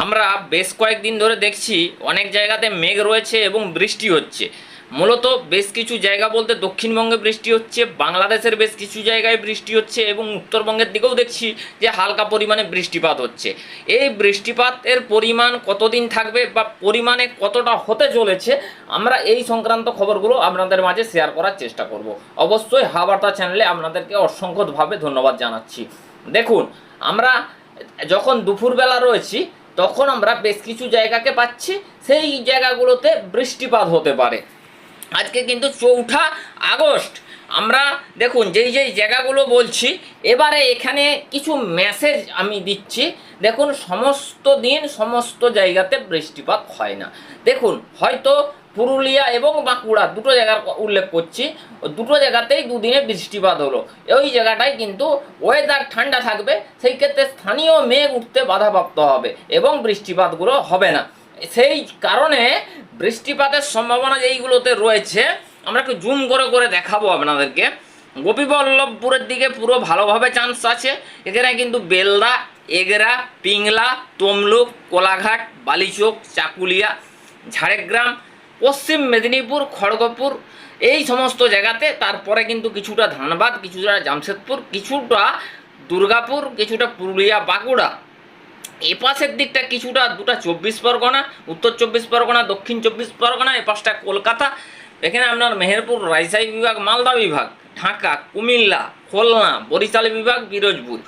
আমরা বেশ কয়েকদিন ধরে দেখছি অনেক জায়গাতে মেঘ রয়েছে এবং বৃষ্টি হচ্ছে। মূলত বেশ কিছু জায়গা বলতে দক্ষিণবঙ্গে বৃষ্টি হচ্ছে, বাংলাদেশের বেশ কিছু জায়গায় বৃষ্টি হচ্ছে এবং উত্তরবঙ্গের দিকেও দেখছি যে হালকা পরিমাণে বৃষ্টিপাত হচ্ছে। এই বৃষ্টিপাতের পরিমাণ কতদিন থাকবে বা পরিমাণে কতটা হতে চলেছে, আমরা এই সংক্রান্ত খবরগুলো আপনাদের মাঝে শেয়ার করার চেষ্টা করব। অবশ্যই হাবার্তা চ্যানেলে আপনাদেরকে অসংখ্যভাবে ধন্যবাদ জানাচ্ছি। দেখুন, আমরা যখন দুপুরবেলা রয়েছি তখন আমরা বেশ কিছু জায়গাকে পাচ্ছি, সেই জায়গাগুলোতে বৃষ্টিপাত হতে পারে। আজকে কিন্তু চৌঠা আগস্ট। আমরা দেখুন, যেই যেই জায়গাগুলো বলছি, এবারে এখানে কিছু মেসেজ আমি দিচ্ছি। দেখুন, সমস্ত দিন সমস্ত জায়গাতে বৃষ্টিপাত হয় না। দেখুন, হয়তো পুরুলিয়া এবং বাঁকুড়া দুটো জায়গার উল্লেখ করছি। দুটো জায়গাতেই দুদিনে বৃষ্টিপাত হলো। ওই জায়গাটায় কিন্তু ওয়েদার ঠান্ডা থাকবে, সেই ক্ষেত্রে স্থানীয় মেঘ উঠতে বাধাপ্রাপ্ত হবে এবং বৃষ্টিপাতগুলো হবে না। সেই কারণে বৃষ্টিপাতের সম্ভাবনা যেইগুলোতে রয়েছে, আমরা একটু জুম করে করে দেখাবো আপনাদেরকে। গোপীবল্লভপুরের দিকে পুরো ভালোভাবে চান্স আছে। এখানে কিন্তু বেলদা, এগরা, পিংলা, তমলুক, কোলাঘাট, বালিচোক, চাকুলিয়া, ঝাড়গ্রাম পশ্চিম মেদিনীপুর, খড়গপুর, এই সমস্ত জায়গাতে তারপরে কিন্তু কিছুটা ধানবাদ, কিছুটা জামশেদপুর, কিছুটা দুর্গাপুর, কিছুটা পুরুলিয়া, বাঁকুড়া। এপাশের দিকটা কিছুটা, দুটা চব্বিশ পরগনা, উত্তর চব্বিশ পরগনা, দক্ষিণ চব্বিশ পরগনা, এপাশটা কলকাতা। এখানে আপনার মেহেরপুর, রাজশাহী বিভাগ, মালদা বিভাগ, ঢাকা, কুমিল্লা, খুলনা, বরিশাল বিভাগ বিরোজপুর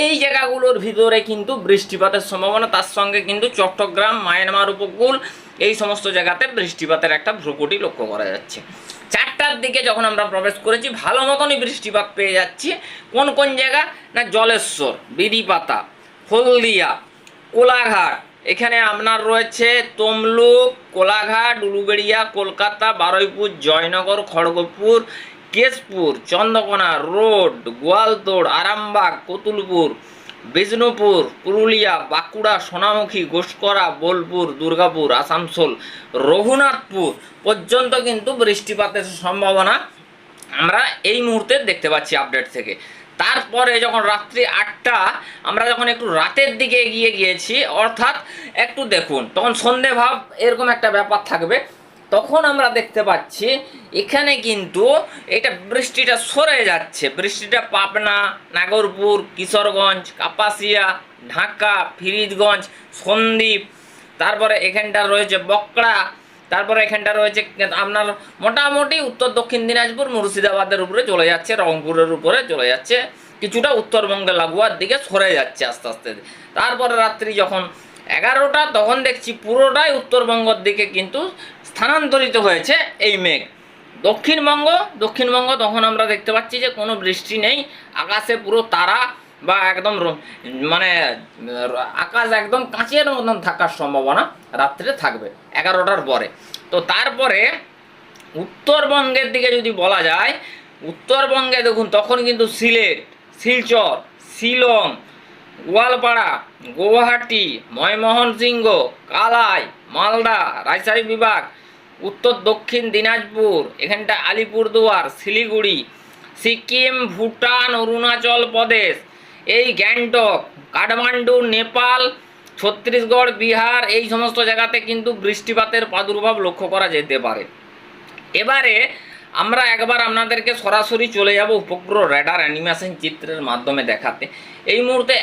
এই জায়গাগুলোর ভিতরে কিন্তু বৃষ্টিপাতের সম্ভাবনা, তার সঙ্গে কিন্তু চট্টগ্রাম, মায়ানমার উপকূল এই সমস্ত জায়গাতে বৃষ্টিপাতের একটা ভ্রুকুটি লক্ষ্য করা যাচ্ছে। চারটার দিকে যখন আমরা প্রবেশ করেছি, ভালো মতনই বৃষ্টিপাত পেয়ে যাচ্ছি। কোন কোন জায়গা? না, জলেশ্বর বিড়িপাতা হলদিয়া, কোলাঘাট। এখানে আপনার রয়েছে তমলুক, কোলাঘাট, উলুবেড়িয়া, কলকাতা, বারুইপুর, জয়নগর, খড়গপুর, কেশপুর, চন্দ্রকোনা, রোড, গোয়ালতোড়, আরামবাগ, কতুলপুর বিষ্ণুপুর, পুরুলিয়া, বাঁকুড়া, সোনামুখী ঘোষকরা বোলপুর, দুর্গাপুর, আসানসোল, রঘুনাথপুর পর্যন্ত কিন্তু বৃষ্টিপাতের সম্ভাবনা আমরা এই মুহূর্তে দেখতে পাচ্ছি আপডেট থেকে। তারপরে যখন রাত্রি আটটা, আমরা যখন একটু রাতের দিকে এগিয়ে গিয়েছি, অর্থাৎ একটু দেখুন, তখন সন্ধে ভাব এরকম একটা ব্যাপার থাকবে। তখন আমরা দেখতে পাচ্ছি, এখানে কিন্তু এটা বৃষ্টিটা সরে যাচ্ছে। বৃষ্টিটা পাবনা, নাগরপুর, কিশোরগঞ্জ, কাপাসিয়া, ঢাকা, ফিরিজগঞ্জ, সন্দ্বীপ, তারপরে এখানটা রয়েছে বকড়া তারপরে এখানটা রয়েছে আপনার মোটামুটি উত্তর দক্ষিণ দিনাজপুর, মুর্শিদাবাদের উপরে চলে যাচ্ছে, রংপুরের উপরে চলে যাচ্ছে। কিছুটা উত্তরবঙ্গে লাগোয়ার দিকে সরে যাচ্ছে আস্তে আস্তে। তারপরে রাত্রি যখন এগারোটা, তখন দেখছি পুরোটাই উত্তরবঙ্গের দিকে কিন্তু স্থানান্তরিত হয়েছে এই মেঘ। দক্ষিণবঙ্গ দক্ষিণবঙ্গ তখন আমরা দেখতে পাচ্ছি যে কোনো বৃষ্টি নেই, আকাশে পুরো তারা বা একদম মানে আকাশ একদম কাঁচের মতন থাকার সম্ভাবনা রাত্রে থাকবে, এগারোটার পরে। তো তারপরে উত্তরবঙ্গের দিকে যদি বলা যায়, উত্তরবঙ্গে দেখুন তখন কিন্তু সিলেট, শিলচর, শিলং, গোয়ালপাড়া, গুয়াহাটি ময়মোহনসিংহ কালাই, মালদা, রাজশাহী বিভাগ উত্তর দক্ষিণ দিনাজপুর, এখানটা আলিপুরদুয়ার, শিলিগুড়ি, সিকিম, ভুটান, অরুণাচল প্রদেশ, এই গ্যাংটক, কাঠমান্ডু, নেপাল, ছত্তিশগড়, বিহার, এই সমস্ত জায়গাতে কিন্তু বৃষ্টিপাতের প্রাদুর্ভাব লক্ষ্য করা যেতে পারে। এবারে আমরা একবার আপনাদেরকে সরাসরি চলে যাব উপগ্রহ রেডার অ্যানিমেশন চিত্রের মাধ্যমে দেখাতে। এই মুহূর্তে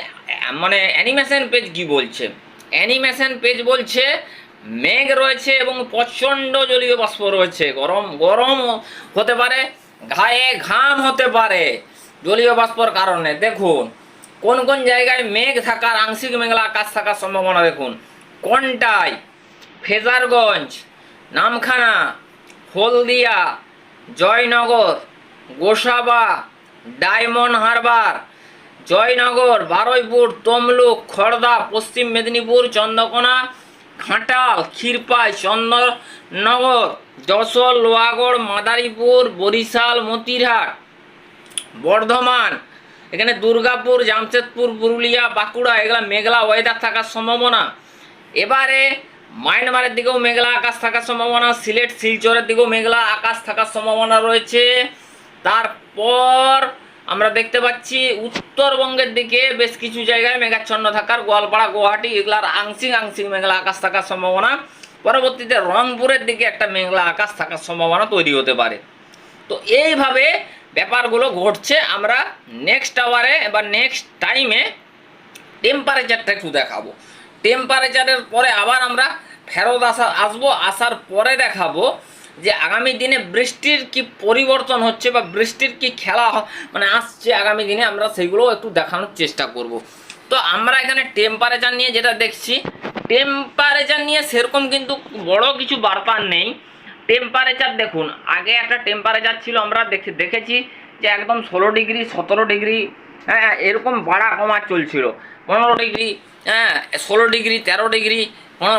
মানে অ্যানিমেশন পেজ কি বলছে? অ্যানিমেশন পেজ বলছে মেঘ রয়েছে এবং প্রচণ্ড জলীয় বাষ্প রয়েছে। গরম গরম হতে পারে গায়ে ঘাম হতে পারে জলীয় বাষ্পর কারণে। দেখুন, কোন কোন জায়গায় মেঘ থাকার আংশিক মেঘলা আকাশ থাকার সম্ভাবনা দেখুন। কোনটায় ফেজারগঞ্জ, নামখানা, হলদিয়া, জয়নগর, গোসাবা, ডায়মন্ড হারবার, জয়নগর, বারুইপুর, তমলুক খড়দা পশ্চিম মেদিনীপুর, চন্দ্রকোনা ঘাটাল, ক্ষীরপাই চন্দননগর যশোর, লোহাগড়, মাদারীপুর, বরিশাল, মতিরহাট, বর্ধমান, এখানে দুর্গাপুর, জামশেদপুর, পুরুলিয়া, বাঁকুড়া, এগুলা মেঘলা ওয়েদার থাকার সম্ভাবনা। এবারে মায়ানমারের দিকেও মেঘলা আকাশ থাকার সম্ভাবনা, সিলেট, শিলচরের দিকেও মেঘলা আকাশ থাকার সম্ভাবনা রয়েছে। তারপর আমরা দেখতে পাচ্ছি উত্তরবঙ্গের দিকে বেশ কিছু জায়গায় মেঘাচ্ছন্ন থাকার গোয়ালপাড়া, গুয়াহাটি, এগুলার আংশিক আংশিক মেঘলা আকাশ থাকার সম্ভাবনা। পরবর্তীতে রংপুরের দিকে একটা মেঘলা আকাশ থাকার সম্ভাবনা তৈরি হতে পারে। তো এইভাবে ব্যাপারগুলো ঘটছে। আমরা নেক্সট আওয়ারে বা নেক্সট টাইমে টেম্পারেচারটা একটু দেখাবো। টেম্পারেচারের পরে আবার আমরা ফেরত আসা আসব। আসার পরে দেখাবো যে আগামী দিনে বৃষ্টির কি পরিবর্তন হচ্ছে বা বৃষ্টির কি খেলা মানে আসছে আগামী দিনে আমরা সেগুলো একটু দেখানোর চেষ্টা করব। তো আমরা এখানে টেম্পারেচার নিয়ে যেটা দেখছি টেম্পারেচার নিয়ে সেরকম কিন্তু বড় কিছু বার্তা নেই। টেম্পারেচার দেখুন, আগে একটা টেম্পারেচার ছিল, আমরা দেখে, দেখেছি যে একদম ষোলো ডিগ্রি, সতেরো ডিগ্রি হ্যাঁ এরকম বাড়া কমা চলছিল। পনেরো ডিগ্রি হ্যাঁ ষোলো ডিগ্রি, তেরো ডিগ্রি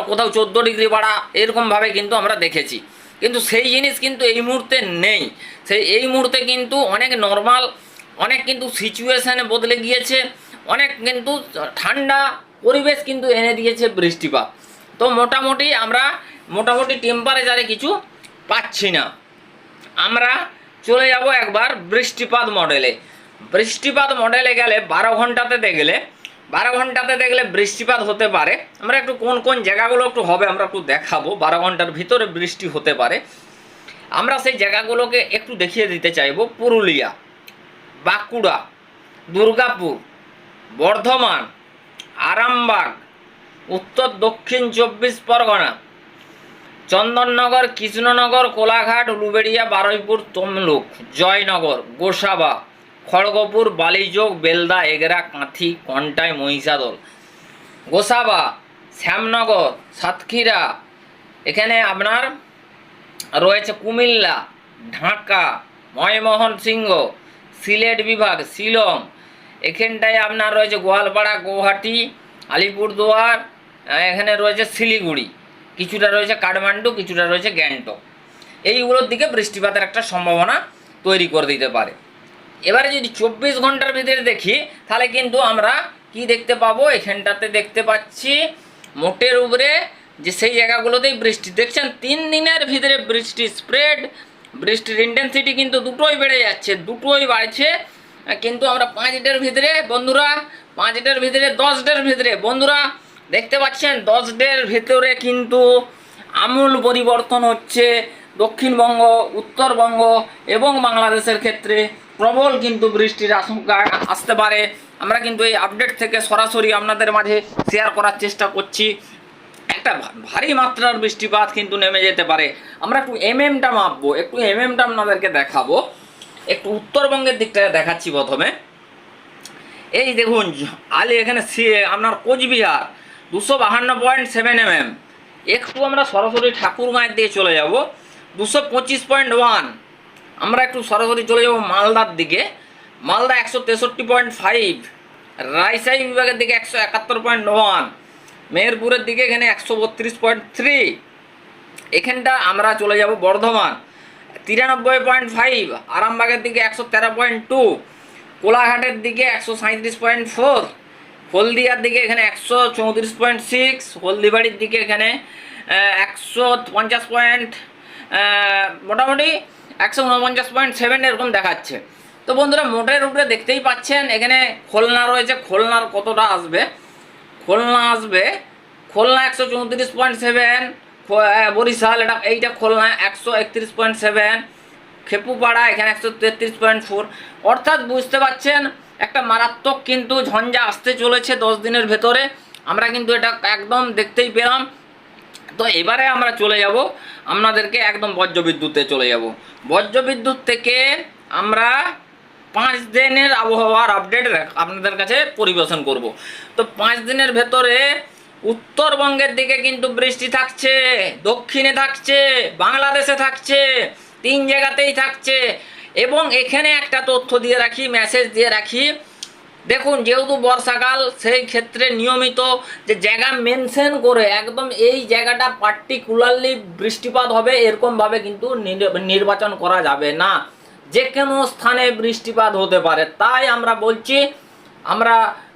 কোথাও চোদ্দ ডিগ্রি বাড়া এরকমভাবে কিন্তু আমরা দেখেছি। কিন্তু সেই জিনিস কিন্তু এই মুহূর্তে নেই। সেই এই মুহূর্তে কিন্তু অনেক নর্মাল অনেক কিন্তু সিচুয়েশানে বদলে গিয়েছে, অনেক কিন্তু ঠান্ডা পরিবেশ কিন্তু এনে দিয়েছে বৃষ্টিপাত। তো মোটামুটি আমরা মোটামুটি টেম্পারেচারে কিছু পাচ্ছি না। আমরা চলে যাব একবার বৃষ্টিপাত মডেলে বৃষ্টিপাত মডেলে গেলে বারো ঘন্টাতে দেখলে বারো ঘন্টাতে দেখলে বৃষ্টিপাত হতে পারে। আমরা একটু কোন কোন জায়গাগুলো একটু হবে আমরা একটু দেখাবো। বারো ঘণ্টার ভিতরে বৃষ্টি হতে পারে। আমরা সেই জায়গাগুলোকে একটু দেখিয়ে দিতে চাইব। পুরুলিয়া, বাঁকুড়া, দুর্গাপুর, বর্ধমান, আরামবাগ, উত্তর দক্ষিণ চব্বিশ পরগনা, চন্দননগর, কৃষ্ণনগর, কোলাঘাট, উলুবেড়িয়া, বারুইপুর, তমলুক, জয়নগর, গোসাবা। খড়গপুর, বালিযোগ, বেলদা, এগরা, কাঁথি, কন্টাই, মহিষাদল। গোসাবা, শ্যামনগর, সাতক্ষীরা। এখানে আপনার রয়েছে কুমিল্লা, ঢাকা, ময়মোহন সিংহ, সিলেট বিভাগ, শিলং। এখানটায় আপনার রয়েছে গোয়ালপাড়া গুয়াহাটি আলিপুরদুয়ার এখানে রয়েছে শিলিগুড়ি। কিছুটা রয়েছে কাঠমান্ডু, কিছুটা রয়েছে গ্যাংটক। এইগুলোর দিকে বৃষ্টিপাতের একটা সম্ভাবনা তৈরি করে দিতে পারে। এবারে যদি চব্বিশ ঘণ্টার ভিতরে দেখি, তাহলে কিন্তু আমরা কি দেখতে পাবো? এখানটাতে দেখতে পাচ্ছি, মোটের উপরে যে সেই জায়গাগুলোতেই বৃষ্টি। দেখছেন, তিন দিনের ভিতরে বৃষ্টি স্প্রেড বৃষ্টির ইন্টেন্সিটি কিন্তু দুটোই বেড়ে যাচ্ছে, দুটোই বাড়ছে। কিন্তু আমরা পাঁচটার ভিতরে, বন্ধুরা পাঁচটার ভিতরে দশটার ভিতরে, বন্ধুরা, দেখতে পাচ্ছেন দশটার ভিতরে কিন্তু আমূল পরিবর্তন হচ্ছে দক্ষিণবঙ্গ, উত্তরবঙ্গ এবং বাংলাদেশের ক্ষেত্রে। প্রবল কিন্তু বৃষ্টির আশঙ্কা আসতে পারে। আমরা কিন্তু এই আপডেট থেকে সরাসরি আপনাদের মাঝে শেয়ার করার চেষ্টা করছি। একটা ভারী মাত্রার বৃষ্টিপাত কিন্তু নেমে যেতে পারে। আমরা একটু এম এমটা মাপবো। একটু এম এমটা আপনাদেরকে দেখাবো। একটু উত্তরবঙ্গের দিকটা দেখাচ্ছি প্রথমে। এই দেখুন আলি এখানে আপনার কোচবিহার, দুশো বাহান্ন পয়েন্ট সেভেন এম এম একটু আমরা সরাসরি ঠাকুরগাঁয়ের দিকে চলে যাব। দুশো পঁচিশ পয়েন্ট ওয়ান আমরা একটু সরাসরি চলে যাব মালদার দিকে। মালদা একশো তেষট্টি পয়েন্ট ফাইভ রাইসাই বিভাগের দিকে একশো একাত্তর পয়েন্ট ওয়ান মেহেরপুরের দিকে এখানে একশো বত্রিশ পয়েন্ট থ্রি এখানটা আমরা চলে যাব বর্ধমান, তিরানব্বই পয়েন্ট ফাইভ আরামবাগের দিকে একশো তেরো পয়েন্ট টু কোলাঘাটের দিকে একশো সাঁত্রিশ পয়েন্ট ফোর হলদিয়ার দিকে এখানে একশো চৌত্রিশ পয়েন্ট সিক্স হলদিবাড়ির দিকে এখানে একশো পঞ্চাশ পয়েন্ট মোটামুটি একশো উনপঞ্চাশ পয়েন্ট সেভেন এরকম দেখাচ্ছে। তো বন্ধুরা, মোটের উপরে দেখতেই পাচ্ছেন, এখানে খুলনা রয়েছে, খুলনার কতটা আসবে? খুলনা আসবে, খুলনা একশো চৌত্রিশ পয়েন্ট সেভেন বরিশাল, এটা, এইটা খুলনা একশো একত্রিশ পয়েন্ট সেভেন খেপুপাড়া, এখানে একশো তেত্রিশ পয়েন্ট ফোর অর্থাৎ বুঝতে পারছেন একটা মারাত্মক কিন্তু ঝঞ্ঝা আসতে চলেছে দশ দিনের ভেতরে। আমরা কিন্তু এটা একদম দেখতেই পেলাম। তো এবারে আমরা চলে যাব, আপনাদেরকে একদম বজ্র বিদ্যুতে চলে যাব। বজ্র বিদ্যুৎ থেকে আমরা পাঁচ দিনের আবহাওয়ার আপডেট আপনাদের কাছে পরিবেশন করব। তো পাঁচ দিনের ভেতরে উত্তরবঙ্গের দিকে কিন্তু বৃষ্টি থাকছে, দক্ষিণে থাকছে, বাংলাদেশে থাকছে, তিন জায়গাতেই থাকছে। এবং এখানে একটা তথ্য দিয়ে রাখি মেসেজ দিয়ে রাখি দেখুন, যেহেতু বর্ষাকাল, সেই ক্ষেত্রে নিয়মিত যে জায়গা মেনশন করে একদম এই জায়গাটা পার্টিকুলারলি বৃষ্টিপাত হবে, এরকমভাবে কিন্তু নির্বাচন করা যাবে না। যে কোনো স্থানে বৃষ্টিপাত হতে পারে। তাই আমরা বলছি, আমরা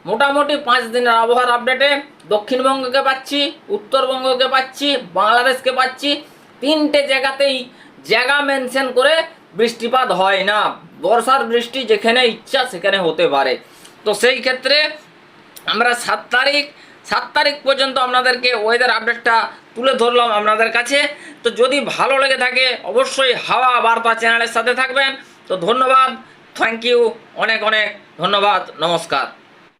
মোটামুটি পাঁচ দিনের আবহাওয়ার আপডেটে দক্ষিণবঙ্গকে পাচ্ছি, উত্তরবঙ্গকে পাচ্ছি, বাংলাদেশকে পাচ্ছি। তিনটে জায়গাতেই জায়গা মেনশন করে বৃষ্টিপাত হয় না। বর্ষার বৃষ্টি যেখানে ইচ্ছা সেখানে হতে পারে। তো সেই ক্ষেত্রে আমরা সাত তারিখ সাত তারিখ পর্যন্ত আপনাদেরকে ওয়েদার আপডেটটা তুলে ধরলাম আপনাদের কাছে। তো যদি ভালো লেগে থাকে, অবশ্যই হাওয়া বার্তা চ্যানেলের সাথে থাকবেন। তো ধন্যবাদ। থ্যাংক ইউ অনেক অনেক ধন্যবাদ। নমস্কার।